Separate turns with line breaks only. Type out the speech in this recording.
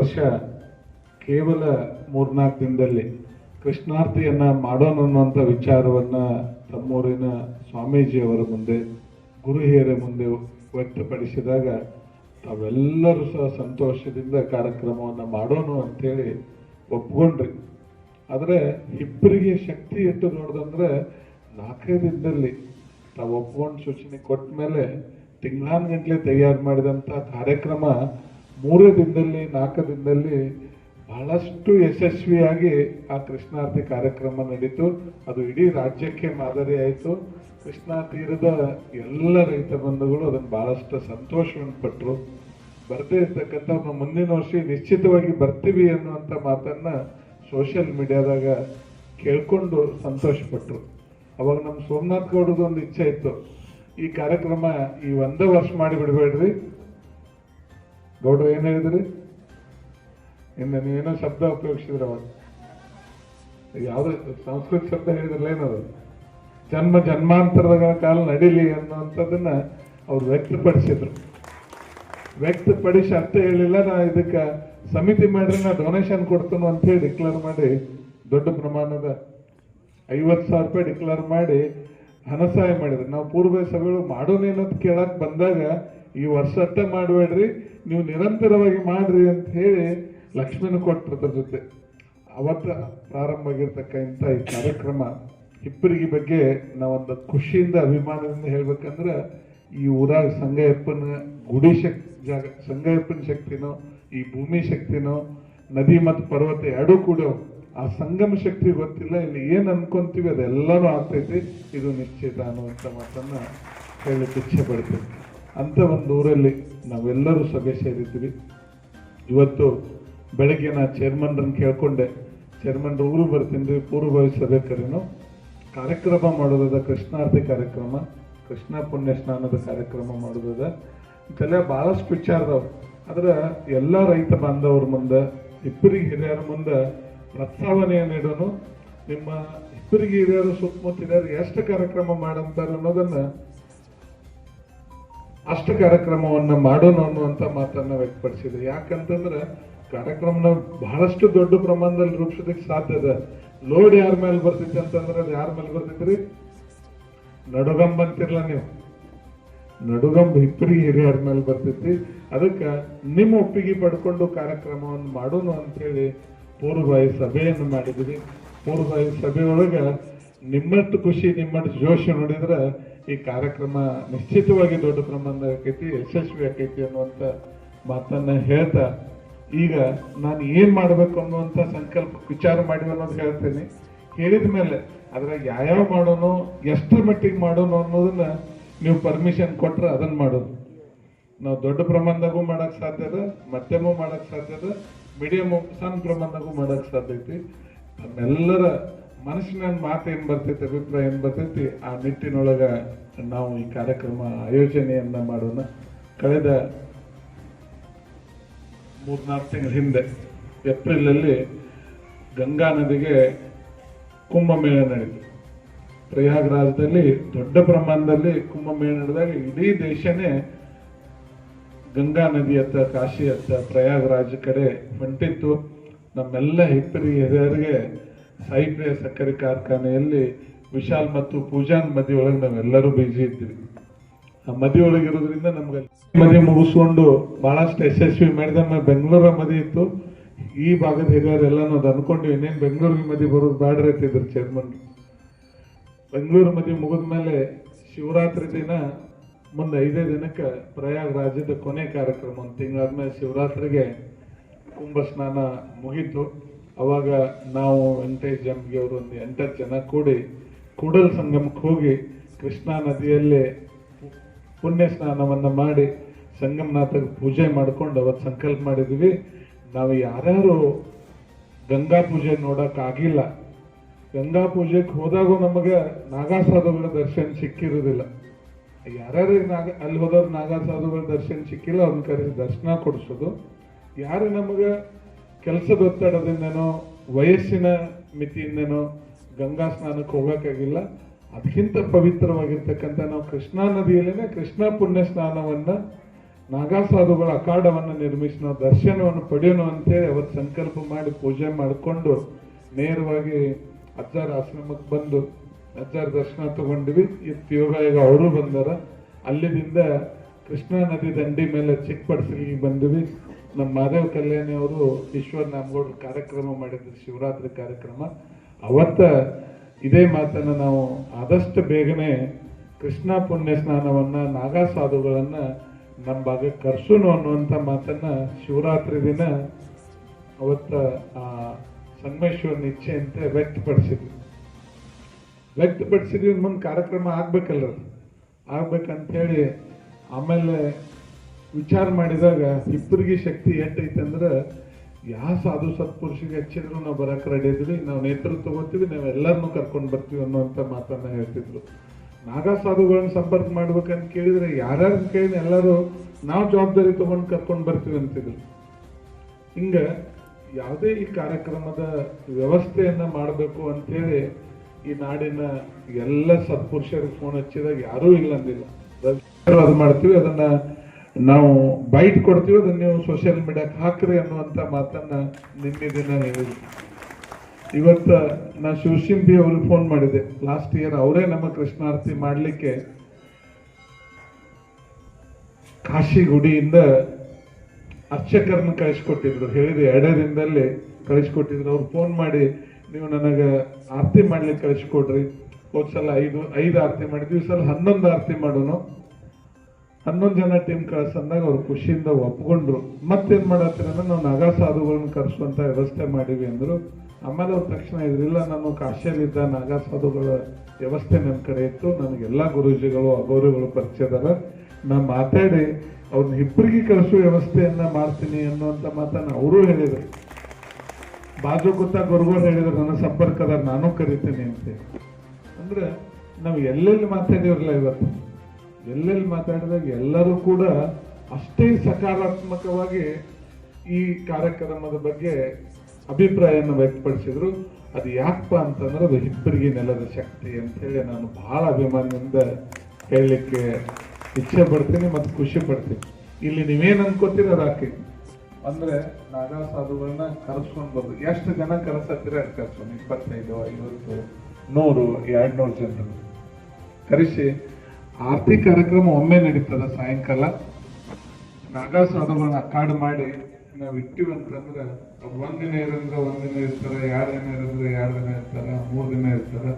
ವರ್ಷ ಕೇವಲ ಮೂರ್ನಾಲ್ಕು ದಿನದಲ್ಲಿ ಕೃಷ್ಣಾರ್ತಿಯನ್ನ ಮಾಡೋಣ ಅನ್ನುವಂಥ ವಿಚಾರವನ್ನ ತಮ್ಮೂರಿನ ಸ್ವಾಮೀಜಿಯವರ ಮುಂದೆ ಗುರು ಹಿರಿಯರ ಮುಂದೆ ವ್ಯಕ್ತಪಡಿಸಿದಾಗ ತಾವೆಲ್ಲರೂ ಸಹ ಸಂತೋಷದಿಂದ ಕಾರ್ಯಕ್ರಮವನ್ನು ಮಾಡೋಣ ಅಂತೇಳಿ ಒಪ್ಕೊಂಡ್ರಿ. ಆದರೆ ಇಬ್ಬರಿಗೆ ಶಕ್ತಿ ಇಟ್ಟು ನೋಡಿದಂದ್ರೆ ನಾಲ್ಕೈದು ದಿನದಲ್ಲಿ ತಾವು ಒಪ್ಕೊಂಡು ಸೂಚನೆ ಕೊಟ್ಟ ಮೇಲೆ ತಿಂಗಳಾನ್ಗಂಟ್ಲೆ ತಯಾರು ಮಾಡಿದಂಥ ಕಾರ್ಯಕ್ರಮ ಮೂರೇ ದಿನದಲ್ಲಿ, ನಾಲ್ಕು ದಿನದಲ್ಲಿ ಬಹಳಷ್ಟು ಯಶಸ್ವಿಯಾಗಿ ಆ ಕೃಷ್ಣಾರ್ತಿ ಕಾರ್ಯಕ್ರಮ ನಡೀತು. ಅದು ಇಡೀ ರಾಜ್ಯಕ್ಕೆ ಮಾದರಿ ಆಯಿತು. ಕೃಷ್ಣಾ ತೀರದ ಎಲ್ಲ ರೈತ ಬಂಧುಗಳು ಅದನ್ನು ಬಹಳಷ್ಟು ಸಂತೋಷವನ್ನು ಪಟ್ಟರು ಬರದೇ ಇರ್ತಕ್ಕಂಥ ಮುಂದಿನ ವರ್ಷ ನಿಶ್ಚಿತವಾಗಿ ಬರ್ತೀವಿ ಅನ್ನುವಂಥ ಮಾತನ್ನ ಸೋಷಿಯಲ್ ಮೀಡಿಯಾದಾಗ ಕೇಳ್ಕೊಂಡು ಸಂತೋಷಪಟ್ಟರು ಅವಾಗ ನಮ್ಮ ಸೋಮನಾಥ್ ಗೌಡದ ಒಂದು ಇಚ್ಛೆ ಇತ್ತು. ಈ ಕಾರ್ಯಕ್ರಮ ಈ ಒಂದೇ ವರ್ಷ ಮಾಡಿ ಬಿಡಬೇಡ್ರಿ ಗೌಡ್ರು ಏನು ಹೇಳಿದ್ರಿ? ಇನ್ನು ನೀವೇನೋ ಶಬ್ದ ಉಪಯೋಗಿಸಿದ್ರ ಅವಾಗ ಯಾವ್ದು ಸಂಸ್ಕೃತ ಶಬ್ದ ಹೇಳಿದ್ರಲ್ಲ ಏನದು ಜನ್ಮ ಜನ್ಮಾಂತರದ ಕಾಲ ನಡೀಲಿ ಅನ್ನುವಂಥದನ್ನ ಅವ್ರು ವ್ಯಕ್ತಪಡಿಸಿದ್ರು. ವ್ಯಕ್ತಪಡಿಸಿ ಅರ್ಥ ಹೇಳಿಲ್ಲ, ನಾ ಇದಕ್ಕೆ ಸಮಿತಿ ಮಾಡ್ರಿ, ನಾ ಡೊನೇಷನ್ ಕೊಡ್ತೇನೆ ಅಂತ ಹೇಳಿ ಡಿಕ್ಲೇರ್ ಮಾಡಿ ದೊಡ್ಡ ಪ್ರಮಾಣದ ಐವತ್ತು ಸಾವಿರ ರೂಪಾಯಿ ಡಿಕ್ಲೇರ್ ಮಾಡಿ ಹಣ ಸಹಾಯ ಮಾಡಿದ್ರು. ನಾವು ಪೂರ್ವ ಸಭೆಗಳು ಅಂತ ಕೇಳಕ್ಕೆ ಬಂದಾಗ ಈ ವರ್ಷ ಅಷ್ಟೇ ಮಾಡಬೇಡ್ರಿ, ನೀವು ನಿರಂತರವಾಗಿ ಮಾಡ್ರಿ ಅಂತ ಹೇಳಿ ಲಕ್ಷ್ಮೀನ ಕೊಟ್ಟರು ಅದ್ರ ಜೊತೆ. ಅವತ್ತ ಪ್ರಾರಂಭ ಆಗಿರ್ತಕ್ಕಂಥ ಈ ಕಾರ್ಯಕ್ರಮ ಹಿಪ್ಪರಿಗೆ ಬಗ್ಗೆ ನಾವೊಂದು ಖುಷಿಯಿಂದ, ಅಭಿಮಾನದಿಂದ ಹೇಳ್ಬೇಕಂದ್ರೆ, ಈ ಊರಾಗ ಸಂಗಯಪ್ಪನ ಗುಡಿ ಶಕ್ತಿ ಜಾಗ ಸಂಗಯಪ್ಪನ ಶಕ್ತಿನೋ, ಈ ಭೂಮಿ ಶಕ್ತಿನೋ, ನದಿ ಮತ್ತು ಪರ್ವತ ಎರಡೂ ಕೂಡ ಆ ಸಂಗಮ ಶಕ್ತಿ ಗೊತ್ತಿಲ್ಲ, ಇಲ್ಲಿ ಏನು ಅನ್ಕೊಂತೀವಿ ಅದೆಲ್ಲನೂ ಆಗ್ತೈತಿ. ಇದು ನಿಶ್ಚಿತ ಅನ್ನುವಂಥ ಮಾತನ್ನ ಹೇಳಲಿಕ್ಕೆ ಇಚ್ಛೆ ಪಡ್ತೀವಿ ಅಂತ ಒಂದು ಊರಲ್ಲಿ ನಾವೆಲ್ಲರೂ ಸಭೆ ಸೇರಿದ್ವಿ. ಇವತ್ತು ಬೆಳಗ್ಗೆ ನಾ ಚೇರ್ಮನ್ರನ್ನ ಕೇಳ್ಕೊಂಡೆ ಚೇರ್ಮನ್ ಊರು ಬರ್ತೀನಿ ಪೂರ್ವಭಾವಿ ಸಭೆ ಕರೆನು ಕಾರ್ಯಕ್ರಮ ಮಾಡೋದದ ಕೃಷ್ಣಾರ್ತಿ ಕಾರ್ಯಕ್ರಮ, ಕೃಷ್ಣ ಪುಣ್ಯ ಸ್ನಾನದ ಕಾರ್ಯಕ್ರಮ ಮಾಡೋದದ. ಭಾಳಷ್ಟು ಬಹಳಷ್ಟು ವಿಚಾರದವ್. ಆದ್ರೆ ಎಲ್ಲ ರೈತ ಬಾಂಧವ್ರ ಮುಂದೆ ಇಬ್ಬರಿಗೆ ಹಿರಿಯರ ಮುಂದೆ ಪ್ರಸ್ತಾವನೆಯನ್ನು ನೀಡೋನು, ನಿಮ್ಮ ಇಬ್ಬರಿಗೆ ಹಿರಿಯರು, ಸುತ್ತಮುತ್ತ ಹಿರಿಯರು ಎಷ್ಟು ಕಾರ್ಯಕ್ರಮ ಮಾಡಂತಾರೆ ಅನ್ನೋದನ್ನ ಅಷ್ಟು ಕಾರ್ಯಕ್ರಮವನ್ನ ಮಾಡೋಣ ಅನ್ನುವಂತ ಮಾತನ್ನ ವ್ಯಕ್ತಪಡಿಸಿದ್ರು. ಯಾಕಂತಂದ್ರೆ ಕಾರ್ಯಕ್ರಮನ ಬಹಳಷ್ಟು ದೊಡ್ಡ ಪ್ರಮಾಣದಲ್ಲಿ ರೂಪಿಸೋದಕ್ಕೆ ಸಾಧ್ಯ ಇದೆ. ಲೋಡ್ ಯಾರ ಮೇಲೆ ಬರ್ತೈತಿ ಅಂತಂದ್ರೆ ಅದು ಯಾರ ಮೇಲೆ ಬರ್ತೈತ್ರಿ? ನಡುಗಂಬ ಅಂತಿರ್ಲ ನೀವು. ನಡುಗಂಬ ಇಬ್ಬರಿಗೆ ಹಿರಿಯರ ಮೇಲೆ ಬರ್ತೈತಿ ಅದಕ್ಕೆ ನಿಮ್ಮ ಒಪ್ಪಿಗೆ ಪಡ್ಕೊಂಡು ಕಾರ್ಯಕ್ರಮವನ್ನು ಮಾಡೋಣ ಅಂತ ಹೇಳಿ ಪೂರ್ವಭಾವಿ ಸಭೆಯನ್ನು ಮಾಡಿದ್ವಿ. ಪೂರ್ವಭಾವಿ ಸಭೆಯೊಳಗೆ ನಿಮ್ಮಷ್ಟು ಖುಷಿ, ನಿಮ್ಮಷ್ಟು ಜೋಶ್ ನೋಡಿದ್ರೆ ಈ ಕಾರ್ಯಕ್ರಮ ನಿಶ್ಚಿತವಾಗಿ ದೊಡ್ಡ ಪ್ರಮಾಣದ ಆಕೈತಿ ಯಶಸ್ವಿ ಆಕೈತಿ ಅನ್ನುವಂಥ ಮಾತನ್ನ ಹೇಳ್ತಾ, ಈಗ ನಾನು ಏನು ಮಾಡ್ಬೇಕು ಅನ್ನುವಂಥ ಸಂಕಲ್ಪ, ವಿಚಾರ ಮಾಡಿವೆ ಅನ್ನೋದು ಹೇಳ್ತೇನೆ. ಹೇಳಿದ ಮೇಲೆ ಅದ್ರಾಗ ಯಾವ್ಯಾವ ಮಾಡೋನು, ಎಷ್ಟರ ಮಟ್ಟಿಗೆ ಮಾಡೋನು ಅನ್ನೋದನ್ನ ನೀವು ಪರ್ಮಿಷನ್ ಕೊಟ್ರೆ ಅದನ್ನ ಮಾಡೋದು. ನಾವು ದೊಡ್ಡ ಪ್ರಮಾಣದಾಗೂ ಮಾಡಕ್ ಸಾಧ್ಯ ಅದ, ಮಧ್ಯಮ ಮಾಡಕ್ ಸಾಧ್ಯ ಅದ ಮೀಡಿಯಮ್ ಸಣ್ಣ ಪ್ರಮಾಣದಾಗೂ ಮಾಡಕ್ ಸಾಧ್ಯ ಐತಿ. ನಮ್ಮೆಲ್ಲರ ಮನಸ್ಸಿನ ಮಾತು ಏನು ಬರ್ತೈತಿ, ಅಭಿಪ್ರಾಯ ಏನು ಬರ್ತೈತಿ, ಆ ನಿಟ್ಟಿನೊಳಗ ನಾವು ಈ ಕಾರ್ಯಕ್ರಮ ಆಯೋಜನೆಯನ್ನ ಮಾಡೋಣ. ಕಳೆದ ಮೂರ್ನಾಲ್ಕು ತಿಂಗಳ ಹಿಂದೆ, ಏಪ್ರಿಲಲ್ಲಿ ಗಂಗಾ ನದಿಗೆ ಕುಂಭಮೇಳ ನಡೆಯಿತು ಪ್ರಯಾಗ್ರಾಜದಲ್ಲಿ, ದೊಡ್ಡ ಪ್ರಮಾಣದಲ್ಲಿ ಕುಂಭಮೇಳ ನಡೆದಾಗ ಇಡೀ ದೇಶನೇ ಗಂಗಾ ನದಿಯತ್ತ ಕಾಶಿಯತ್ತ ಪ್ರಯಾಗ್ರಾಜ್ ಕಡೆ ಹೊಂಟಿತ್ತು. ನಮ್ಮೆಲ್ಲ ಹಿಪ್ಪರಿ ಹಿರಿಯರಿಗೆ ಸಾಹಿತ್ಯ ಸಕ್ಕರೆ ಕಾರ್ಖಾನೆಯಲ್ಲಿ ವಿಶಾಲ್ ಮತ್ತು ಪೂಜಾನ್ ಒಳಗೆ ನಾವೆಲ್ಲರೂ ಬಿಜಿ ಇದ್ವಿ ಆ ಮದಿಯೊಳಗೆ ಇರೋದ್ರಿಂದ ನಮ್ಗೆ ಮದಿ ಮುಗಿಸ್ಕೊಂಡು ಬಹಳಷ್ಟು ಯಶಸ್ವಿ ಮಾಡಿದ ಬೆಂಗಳೂರ ಮದಿ ಇತ್ತು. ಈ ಭಾಗದ ಹಿರಿಯರೆಲ್ಲ ನಾವು ಅನ್ಕೊಂಡ್ವಿ, ಇನ್ನೇನ್ ಬೆಂಗಳೂರಿಗೆ ಮದಿ ಬರೋದು ಬ್ಯಾಡ್ರಿ ಅಂತಿದ್ರು ಚೇರ್ಮನ್ ಬೆಂಗಳೂರು ಮದಿ ಮುಗಿದ ಮೇಲೆ ಶಿವರಾತ್ರಿ ದಿನ ಮುಂದೆ ಐದೇ ದಿನಕ್ಕೆ ಪ್ರಯಾಗ್ ರಾಜ್ಯದ ಕೊನೆ ಕಾರ್ಯಕ್ರಮ ಒಂದು ತಿಂಗಳಾದ್ಮೇಲೆ ಶಿವರಾತ್ರಿಗೆ ಕುಂಭ ಸ್ನಾನ ಮುಗೀತು. ಅವಾಗ ನಾವು ವೆಂಕಟೇಶ್ ಜಂಬಿಗೆ ಅವರು ಒಂದು ಎಂಟತ್ತು ಜನ ಕೂಡಿ ಕೂಡಲ್ ಸಂಗಮಕ್ಕೆ ಹೋಗಿ ಕೃಷ್ಣಾ ನದಿಯಲ್ಲಿ ಪುಣ್ಯ ಸ್ನಾನವನ್ನು ಮಾಡಿ ಸಂಗಮನಾಥಗೆ ಪೂಜೆ ಮಾಡ್ಕೊಂಡು ಅವತ್ತು ಸಂಕಲ್ಪ ಮಾಡಿದ್ವಿ. ನಾವು ಯಾರ್ಯಾರು ಗಂಗಾ ಪೂಜೆ ನೋಡೋಕ್ಕಾಗಿಲ್ಲ ಗಂಗಾ ಪೂಜೆಗೆ ಹೋದಾಗೂ ನಮಗೆ ನಾಗಾ ಸಾಧುಗಳ ದರ್ಶನ ಸಿಕ್ಕಿರೋದಿಲ್ಲ. ಯಾರ್ಯಾರು ನಾಗ, ಅಲ್ಲಿ ಹೋದವ್ರು ನಾಗಾ ಸಾಧುಗಳ ದರ್ಶನ ಸಿಕ್ಕಿಲ್ಲ, ಅವ್ರನ್ನ ಕರೆಸಿ ದರ್ಶನ ಕೊಡಿಸೋದು. ಯಾರು ನಮಗೆ ಕೆಲಸದ ಒತ್ತಡದಿಂದನೋ ವಯಸ್ಸಿನ ಮಿತಿಯಿಂದನೋ ಗಂಗಾ ಸ್ನಾನಕ್ಕೆ ಹೋಗೋಕ್ಕಾಗಿಲ್ಲ. ಅದಕ್ಕಿಂತ ಪವಿತ್ರವಾಗಿರ್ತಕ್ಕಂಥ ನಾವು ಕೃಷ್ಣಾ ನದಿಯಲ್ಲೇನೆ ಕೃಷ್ಣ ಪುಣ್ಯ ಸ್ನಾನವನ್ನ, ನಾಗಾಸಾಧುಗಳ ಅಖಾಡವನ್ನು ನಿರ್ಮಿಸಿ ನಾವು ದರ್ಶನವನ್ನು ಪಡೆಯೋಣ ಅಂತೇಳಿ ಅವತ್ತು ಸಂಕಲ್ಪ ಮಾಡಿ ಪೂಜೆ ಮಾಡಿಕೊಂಡು ನೇರವಾಗಿ ಅಜ್ಜಾರ ಆಶ್ರಮಕ್ಕೆ ಬಂದು ಅಜ್ಜಾರ ದರ್ಶನ ತಗೊಂಡ್ವಿ. ಇತ್ತು ಯೋಗ ಈಗ ಅವರು ಬಂದಾರ. ಅಲ್ಲಿದಿಂದ ಕೃಷ್ಣಾ ನದಿ ದಂಡಿ ಮೇಲೆ ಚಿಕ್ಕಪಡಿಸಲಿಗೆ ಬಂದ್ವಿ. ನಮ್ಮ ಮಾದೇವ್ ಕಲ್ಯಾಣಿ ಅವರು ಈಶ್ವರ್ ನಾಮಗೌಡ್ರ ಕಾರ್ಯಕ್ರಮ ಮಾಡಿದ್ರು, ಶಿವರಾತ್ರಿ ಕಾರ್ಯಕ್ರಮ. ಅವತ್ತ ಇದೇ ಮಾತನ್ನು ನಾವು ಆದಷ್ಟು ಬೇಗನೆ ಕೃಷ್ಣ ಪುಣ್ಯ ಸ್ನಾನವನ್ನ ನಾಗಾ ಸಾಧುಗಳನ್ನ ನಮ್ಮ ಭಾಗಕ್ಕೆ ಕರ್ಸುನು ಅನ್ನುವಂಥ ಮಾತನ್ನ ಶಿವರಾತ್ರಿ ದಿನ ಅವತ್ತ ಸಂಗಮೇಶ್ವರನ ಇಚ್ಛೆಯಂತೆ ವ್ಯಕ್ತಪಡಿಸಿದ್ವಿ ವ್ಯಕ್ತಪಡಿಸಿದ್ವಿ ಮುಂದೆ ಕಾರ್ಯಕ್ರಮ ಆಗ್ಬೇಕಲ್ಲ ಹೇಳಿ ಆಮೇಲೆ ವಿಚಾರ ಮಾಡಿದಾಗ ಇಬ್ಬರಿಗೆ ಶಕ್ತಿ ಎಷ್ಟೈತೆ ಅಂದ್ರೆ ಯಾವ ಸಾಧು ಸತ್ಪುರುಷಿಗೆ ಹಚ್ಚಿದ್ರು ನಾವು ಬರಕ್ಕೆ ರೆಡಿ ಇದ್ವಿ ನಾವು ನೇತೃತ್ವ ತಗೋತೀವಿ ನಾವೆಲ್ಲರನ್ನು ಕರ್ಕೊಂಡು ಬರ್ತೀವಿ ಅನ್ನುವಂಥ ಮಾತನ್ನ ಹೇಳ್ತಿದ್ರು. ನಾಗಾ ಸಾಧುಗಳನ್ನ ಸಂಪರ್ಕ ಮಾಡ್ಬೇಕಂತ ಕೇಳಿದ್ರೆ ಯಾರ್ಯಾರು ಕೇಳಿ ಎಲ್ಲರೂ ನಾವು ಜವಾಬ್ದಾರಿ ತಗೊಂಡು ಕರ್ಕೊಂಡು ಬರ್ತೀವಿ ಅಂತಿದ್ರು. ಹಿಂಗ ಯಾವುದೇ ಈ ಕಾರ್ಯಕ್ರಮದ ವ್ಯವಸ್ಥೆಯನ್ನ ಮಾಡಬೇಕು ಅಂತೇಳಿ ಈ ನಾಡಿನ ಎಲ್ಲ ಸತ್ಪುರುಷರಿಗೆ ಫೋನ್ ಹಚ್ಚಿದಾಗ ಯಾರೂ ಇಲ್ಲ ಅಂದಿಲ್ಲ. ಅದು ಮಾಡ್ತೀವಿ, ಅದನ್ನ ನಾವು ಬೈಟ್ ಕೊಡ್ತೀವಿ, ಅದನ್ನ ನೀವು ಸೋಷಿಯಲ್ ಮೀಡಿಯಾಕ್ಕೆ ಹಾಕ್ರಿ ಅನ್ನುವಂಥ ಮಾತನ್ನ ನಿನ್ನೆ ದಿನ ಹೇಳಿದ್ವಿ. ಇವತ್ತ ನಾ ಶಿವಶಿಂಪಿ ಅವ್ರಿಗೆ ಫೋನ್ ಮಾಡಿದೆ. ಲಾಸ್ಟ್ ಇಯರ್ ಅವರೇ ನಮ್ಮ ಕೃಷ್ಣಾರ್ತಿ ಮಾಡಲಿಕ್ಕೆ ಕಾಶಿ ಗುಡಿಯಿಂದ ಅರ್ಚಕರನ್ನ ಕಳಿಸ್ಕೊಟ್ಟಿದ್ರು. ಎರಡೇ ದಿನದಲ್ಲಿ ಕಳಿಸ್ಕೊಟ್ಟಿದ್ರು. ಅವ್ರು ಫೋನ್ ಮಾಡಿ, ನೀವು ನನಗೆ ಆರತಿ ಮಾಡ್ಲಿಕ್ಕೆ ಕಳಿಸ್ಕೊಡ್ರಿ. ಹೋದ್ಸಲ ಐದು ಐದು ಆರತಿ ಮಾಡಿದ್ವಿ. ಈ ಸಲ ಹನ್ನೊಂದು ಆರತಿ ಮಾಡೋನು. ಹನ್ನೊಂದು ಜನ ಟೀಮ್ ಕಳ್ಸಂದಾಗ ಅವ್ರು ಖುಷಿಯಿಂದ ಒಪ್ಕೊಂಡ್ರು. ಮತ್ತೇನು ಮಾಡತ್ತೀರ ಅಂದ್ರೆ ನಾವು ನಾಗಾ ಸಾಧುಗಳನ್ನ ಕರೆಸುವಂತ ವ್ಯವಸ್ಥೆ ಮಾಡಿವಿ ಅಂದ್ರು. ಆಮೇಲೆ ಅವ್ರ ತಕ್ಷಣ ಇದ್ರಿಲ್ಲ ನಾನು ಕಾಶಿಯಲ್ಲಿದ್ದ ನಾಗಾ ಸಾಧುಗಳ ವ್ಯವಸ್ಥೆ ನನ್ನ ಕಡೆ ಇತ್ತು. ನನಗೆಲ್ಲ ಗುರೂಜಿಗಳು, ಅಗೌರಿಗಳು ಪರಿಚಯ ಅದಾರ ನಾ ಮಾತಾಡಿ ಅವ್ರನ್ನ ಇಬ್ಬರಿಗೆ ಕಳಿಸುವ ವ್ಯವಸ್ಥೆಯನ್ನ ಮಾಡ್ತೀನಿ ಅನ್ನುವಂಥ ಮಾತನ್ನು ಅವರು ಹೇಳಿದರು. ಬಾಜು ಗೊತ್ತಾ ಗುರುಗಳು ಹೇಳಿದ್ರು, ನನ್ನ ಸಂಪರ್ಕದ ನಾನು ಕರಿತೀನಿ ಅಂತ ಅಂದ್ರೆ ನಾವು ಎಲ್ಲೆಲ್ಲಿ ಮಾತಾಡಿರಲ್ಲ ಇವತ್ತು. ಎಲ್ಲೆಲ್ಲಿ ಮಾತಾಡಿದಾಗ ಎಲ್ಲರೂ ಕೂಡ ಅಷ್ಟೇ ಸಕಾರಾತ್ಮಕವಾಗಿ ಈ ಕಾರ್ಯಕ್ರಮದ ಬಗ್ಗೆ ಅಭಿಪ್ರಾಯವನ್ನು ವ್ಯಕ್ತಪಡಿಸಿದ್ರು. ಅದು ಯಾಕಪ್ಪ ಅಂತಂದ್ರೆ ಅದು ಇಬ್ಬರಿಗೆ ನೆಲದ ಶಕ್ತಿ ಅಂತ ಹೇಳಿ ನಾನು ಬಹಳ ಅಭಿಮಾನದಿಂದ ಹೇಳಲಿಕ್ಕೆ ಇಚ್ಛೆ ಪಡ್ತೀನಿ ಮತ್ತು ಖುಷಿ ಪಡ್ತೀನಿ. ಇಲ್ಲಿ ನೀವೇನು ಅನ್ಕೋತೀರ ರಾಕಿ? ಅಂದರೆ ನಾಗಾ ಸಾಧುಗಳನ್ನ ಕರೆಸ್ಕೊಂಡು ಬರ್ದು ಎಷ್ಟು ಜನ ಕರೆಸತ್ತೀರ ಅಷ್ಟು ಕರ್ಸ್ಕೊಂಡು ಇಪ್ಪತ್ತೈದು, ಐವತ್ತು, ನೂರು ಎರಡು ನೂರು ಜನರು. ಕರೆಸಿ. ಆರತಿ ಕಾರ್ಯಕ್ರಮ ಒಮ್ಮೆ ನಡೀತದ ಸಾಯಂಕಾಲ. ನಾಗಾ ಸಾಧುಗಳನ್ನ ಅಕ್ಕಾಡು ಮಾಡಿ ನಾವು ಇಟ್ಟಿವಿ ಅಂತಂದ್ರೆ ಒಂದಿನ ಇರಂದ್ರೆ ಒಂದಿನ ಇರ್ತಾರೆ, ಎರಡು ದಿನ ಇರಂದ್ರೆ ಎರಡು ದಿನ ಇರ್ತಾರೆ, ಮೂರು ದಿನ ಇರ್ತಾರೆ.